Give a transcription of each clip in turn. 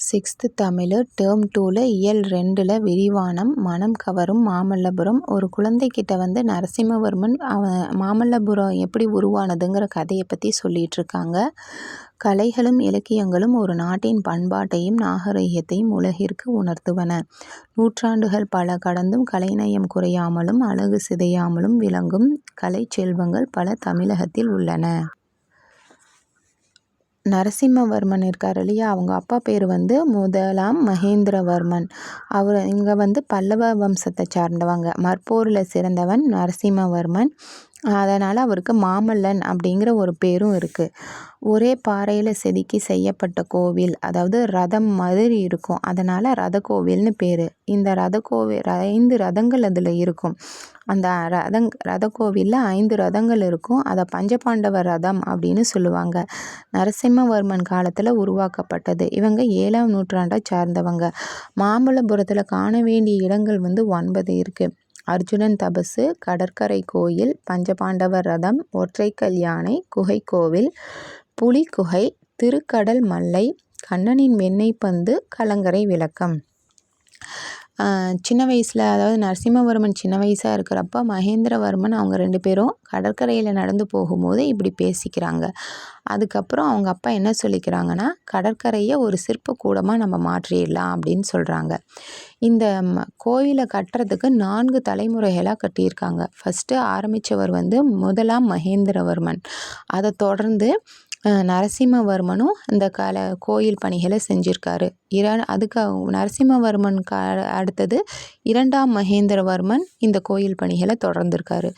Sixth Tamil term டூவில் இயல் ரெண்டில் விரிவானம் மனம் கவரும் மாமல்லபுரம். ஒரு குழந்தைக்கிட்ட வந்து நரசிம்மவர்மன் அவன் மாமல்லபுரம் எப்படி உருவானதுங்கிற கதையை பற்றி சொல்லிகிட்ருக்காங்க கலைகளும் இலக்கியங்களும் ஒரு நாட்டின் பண்பாட்டையும் நாகரிகத்தையும் உலகிற்கு உணர்த்துவன. நூற்றாண்டுகள் பல கடந்தும் கலைநயம் குறையாமலும் அழகு சிதையாமலும் விளங்கும் கலை செல்வங்கள் பல தமிழகத்தில் உள்ளன. நரசிம்மவர்மன் இருக்கார் இல்லையா? அவங்க அப்பா பேர் வந்து முதலாம் மகேந்திரவர்மன். அவர் இங்கே வந்து பல்லவ வம்சத்தை சார்ந்தவங்க. மற்போரில் சிறந்தவன் நரசிம்மவர்மன். அதனால் அவருக்கு மாமல்லன் அப்படிங்கிற ஒரு பேரும் இருக்குது ஒரே பாறையில் செதுக்கி செய்யப்பட்ட கோவில் அதாவது ரதம் மாதிரி இருக்கும். அதனால் ரத கோவில்னு பேர். இந்த ரத கோவில் ஐந்து ரதங்கள் அதில் இருக்கும். அந்த ரதங் ரத கோவிலில் ஐந்து ரதங்கள் இருக்கும். அதை பஞ்சபாண்டவ ரதம் அப்படின்னு சொல்லுவாங்க. நரசிம்மவர்மன் காலத்தில் உருவாக்கப்பட்டது. இவங்க ஏழாம் நூற்றாண்டை சார்ந்தவங்க. மாமல்லபுரத்தில் காண வேண்டிய இடங்கள் வந்து ஒன்பது இருக்குது அர்ஜுனன் தபசு கடற்கரை கோயில் பஞ்சபாண்டவர் ரதம் ஒற்றைக்கல் யானை குகை கோவில் திருக்கடல் மல்லை கண்ணனின் வெண்ணெய் பந்து கலங்கரை விளக்கம். சின்ன வயசில் அதாவது நரசிம்மவர்மன் சின்ன வயசாக இருக்கிறப்ப மகேந்திரவர்மன் அவங்க ரெண்டு பேரும் கடற்கரையில் நடந்து போகும்போது இப்படி பேசிக்கிறாங்க. அதுக்கப்புறம் அவங்க அப்பா என்ன சொல்லிக்கிறாங்கன்னா கடற்கரையை ஒரு சிற்ப கூடமாக நம்ம மாற்றிடலாம் அப்படின்னு சொல்கிறாங்க இந்த கோயிலை கட்டுறதுக்கு நான்கு தலைமுறைகளாக கட்டியிருக்காங்க. ஃபஸ்ட்டு ஆரம்பித்தவர் வந்து முதலாம் மகேந்திரவர்மன். அதை தொடர்ந்து நரசிம்மவர்மனும் இந்த கால கோயில் பணிகளை செஞ்சுருக்காரு. இர அதுக்கு நரசிம்மவர்மன் கா அடுத்தது இரண்டாம் மகேந்திரவர்மன் இந்த கோயில் பணிகளை தொடர்ந்துருக்காரு.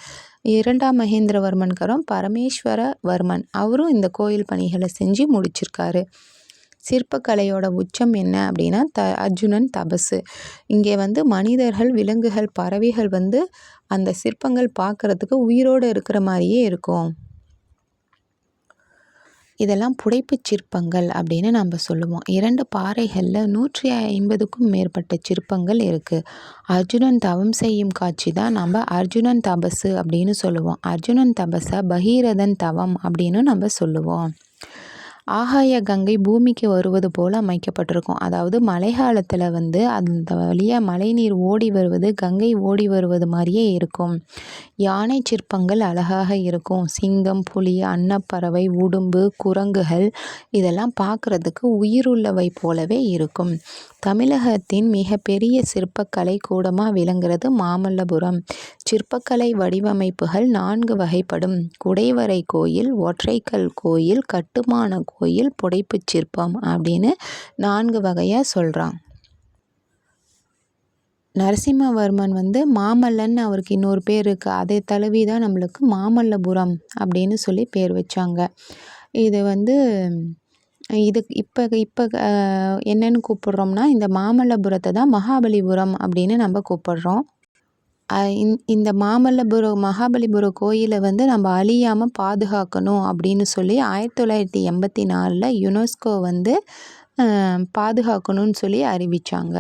இரண்டாம் மகேந்திரவர்மன்கரம் பரமேஸ்வரவர்மன் அவரும் இந்த கோயில் பணிகளை செஞ்சு முடிச்சிருக்காரு. சிற்பக்கலையோட உச்சம் என்ன அப்படின்னா த அர்ஜுனன் தபசு. இங்கே வந்து மனிதர்கள் விலங்குகள் பறவைகள் வந்து அந்த சிற்பங்கள் பார்க்குறதுக்கு உயிரோடு இருக்கிற மாதிரியே இருக்கும். இதெல்லாம் புடைப்புச் சிற்பங்கள் அப்படின்னு நம்ம சொல்லுவோம். இரண்டு பாறைகளில் நூற்றி ஐம்பதுக்கும் மேற்பட்ட சிற்பங்கள் இருக்குது அர்ஜுனன் தவம் செய்யும் காட்சி தான் நம்ம அர்ஜுனன் தபசு அப்படின்னு சொல்லுவோம். அர்ஜுனன் தபசை பகீரதன் தவம் அப்படின்னு நம்ம சொல்லுவோம். ஆகாய கங்கை பூமிக்கு வருவது போல் அமைக்கப்பட்டிருக்கும். அதாவது மழை காலத்தில் வந்து அந்த வழியாக மழைநீர் ஓடி வருவது கங்கை ஓடி வருவது மாதிரியே இருக்கும். யானை சிற்பங்கள் அழகாக இருக்கும். சிங்கம் புலி அன்னப்பறவை உடும்பு குரங்குகள் இதெல்லாம் பார்க்குறதுக்கு உயிருள்ளவை போலவே இருக்கும். தமிழகத்தின் மிகப்பெரிய சிற்பக்கலை கூடமாக விளங்குறது மாமல்லபுரம். சிற்பக்கலை வடிவமைப்புகள் நான்கு வகைப்படும். குடைவரை கோயில் ஒற்றைக்கல் கோயில் கட்டுமான கோயில் புடைப்புச் சிற்பம் அப்படின்னு நான்கு வகையாக சொல்கிறான் நரசிம்மவர்மன் வந்து மாமல்லன் அவருக்கு இன்னொரு பேர் இருக்குது அதை தழுவி தான் நம்மளுக்கு மாமல்லபுரம் அப்படின்னு சொல்லி பேர் வச்சாங்க. இது வந்து இது இப்போ இப்போ என்னென்னு கூப்பிட்றோம்னா இந்த மாமல்லபுரத்தை தான் மகாபலிபுரம் அப்படின்னு நம்ம கூப்பிட்றோம். இந்த மாமல்லபுரம் மகாபலிபுரம் கோயிலை வந்து நம்ம அழியாமல் பாதுகாக்கணும் அப்படின்னு சொல்லி ஆயிரத்தி தொள்ளாயிரத்தி எண்பத்தி நாலில் யுனெஸ்கோ வந்து பாதுகாக்கணும்னு சொல்லி அறிவித்தாங்க